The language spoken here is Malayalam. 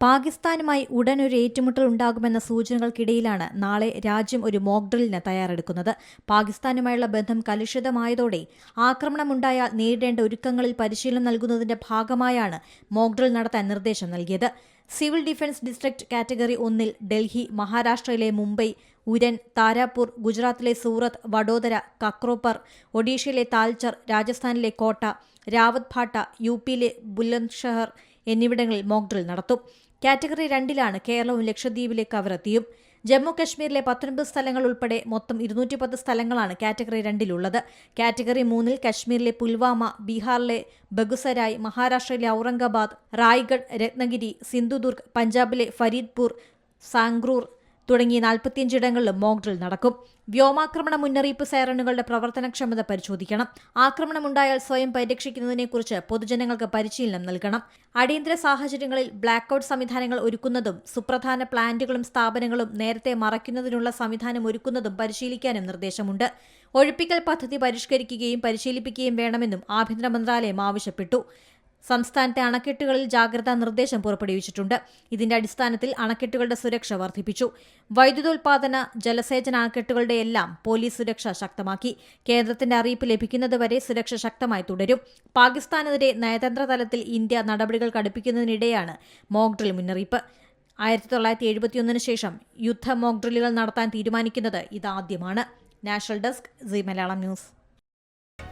പാകിസ്ഥാനുമായി ഉടൻ ഒരു ഏറ്റുമുട്ടൽ ഉണ്ടാകുമെന്ന സൂചനകൾക്കിടയിലാണ് നാളെ രാജ്യം ഒരു മോക്ക് ഡ്രില്ലിന് തയ്യാറെടുക്കുന്നത്. പാകിസ്ഥാനുമായുള്ള ബന്ധം കലുഷിതമായതോടെ ആക്രമണമുണ്ടായാൽ നേരിടേണ്ട ഒരുക്കങ്ങളിൽ പരിശീലനം നൽകുന്നതിന്റെ ഭാഗമായാണ് മോക്ക് ഡ്രിൽ നടത്താൻ നിർദ്ദേശം നൽകിയത്. സിവിൽ ഡിഫൻസ് ഡിസ്ട്രിക്ട് കാറ്റഗറി ഒന്നിൽ ഡൽഹി മഹാരാഷ്ട്രയിലെ മുംബൈ ഉരൻ താരാപൂർ ഗുജറാത്തിലെ സൂറത്ത് വഡോദര കക്രോപ്പർ ഒഡീഷയിലെ താൽച്ചർ രാജസ്ഥാനിലെ കോട്ട രാവത് ഭാട്ട യു പിയിലെ ബുലന്ദ്ഷഹർ എന്നിവിടങ്ങളിൽ മോക്ഡ്രിൽ നടത്തും. കാറ്റഗറി രണ്ടിലാണ് കേരളവും ലക്ഷദ്വീപിലെ കവറത്തിയും ജമ്മു കശ്മീരിലെ പത്തൊൻപത് സ്ഥലങ്ങൾ ഉൾപ്പെടെ മൊത്തം ഇരുന്നൂറ്റി പത്ത് സ്ഥലങ്ങളാണ് കാറ്റഗറി രണ്ടിലുള്ളത്. കാറ്റഗറി മൂന്നിൽ കശ്മീരിലെ പുൽവാമ ബീഹാറിലെ ബഗുസരായ് മഹാരാഷ്ട്രയിലെ ഔറംഗാബാദ് റായ്ഗഡ് രത്നഗിരി സിന്ധുദുർഗ് പഞ്ചാബിലെ ഫരീദ്പൂർ സാംഗ്രൂർ തുടങ്ങിയ നാൽപ്പത്തിയഞ്ചിടങ്ങളിലും മോക്ഡ്രിൽ നടക്കും. വ്യോമാക്രമണ മുന്നറിയിപ്പ് സൈറണുകളുടെ പ്രവർത്തനക്ഷമത പരിശോധിക്കണം. ആക്രമണമുണ്ടായാൽ സ്വയം പരിരക്ഷിക്കുന്നതിനെക്കുറിച്ച് പൊതുജനങ്ങൾക്ക് പരിശീലനം നൽകണം. അടിയന്തര സാഹചര്യങ്ങളിൽ ബ്ലാക്കൌട്ട് സംവിധാനങ്ങൾ ഒരുക്കുന്നതും സുപ്രധാന പ്ലാന്റുകളും സ്ഥാപനങ്ങളും നേരത്തെ മറയ്ക്കുന്നതിനുള്ള സംവിധാനം ഒരുക്കുന്നതും പരിശീലിക്കാനും നിർദ്ദേശമുണ്ട്. ഒഴിപ്പിക്കൽ പദ്ധതി പരിഷ്കരിക്കുകയും പരിശീലിപ്പിക്കുകയും വേണമെന്നും ആഭ്യന്തര മന്ത്രാലയം ആവശ്യപ്പെട്ടു. സംസ്ഥാനത്തെ അണക്കെട്ടുകളിൽ ജാഗ്രതാ നിർദ്ദേശം പുറപ്പെടുവിച്ചിട്ടുണ്ട്. ഇതിന്റെ അടിസ്ഥാനത്തിൽ അണക്കെട്ടുകളുടെ സുരക്ഷ വർദ്ധിപ്പിച്ചു. വൈദ്യുതോൽപാദന ജലസേചന അണക്കെട്ടുകളുടെ എല്ലാം പോലീസ് സുരക്ഷ ശക്തമാക്കി. കേന്ദ്രത്തിന്റെ അറിയിപ്പ് ലഭിക്കുന്നതുവരെ സുരക്ഷ ശക്തമായി തുടരും. പാകിസ്ഥാനെതിരെ നയതന്ത്ര തലത്തിൽ ഇന്ത്യ നടപടികൾ കടുപ്പിക്കുന്നതിനിടെയാണ് മോക്ഡ്രിൽ മുന്നറിയിപ്പ്. ആയിരത്തി തൊള്ളായിരത്തി എഴുപത്തിയൊന്നിന് ശേഷം യുദ്ധ മോക്ഡ്രില്ലുകൾ നടത്താൻ തീരുമാനിക്കുന്നത് ഇതാദ്യമാണ്. National desk Zee Malayalam news.